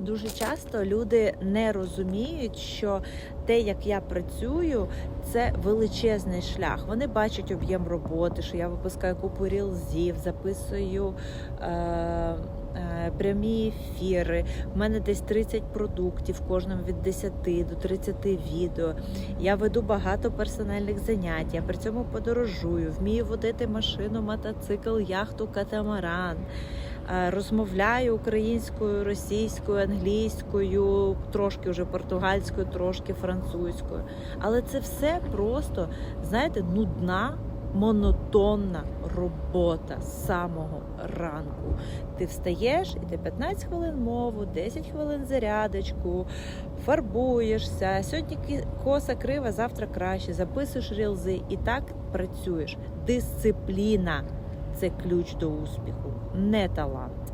Дуже часто люди не розуміють, що те, як я працюю, це величезний шлях. Вони бачать об'єм роботи, що я випускаю купу рілзів, записую е, е, прямі ефіри. У мене десь 30 продуктів, кожному від 10 до 30 відео. Я веду багато персональних занять. Я при цьому подорожую, вмію водити машину, мотоцикл, яхту, катамаран. Е, Розмовляю українською, російською, англійською, трошки вже португальською, трошки французькою. Але це все просто, знаєте, нудна, монотонна робота з самого ранку. Ти встаєш і ти 15 хвилин мову, 10 хвилин зарядочку, фарбуєшся. Сьогодні коса крива, завтра краще. Записуєш рілзи і так працюєш. Дисципліна це ключ до успіху, не талант.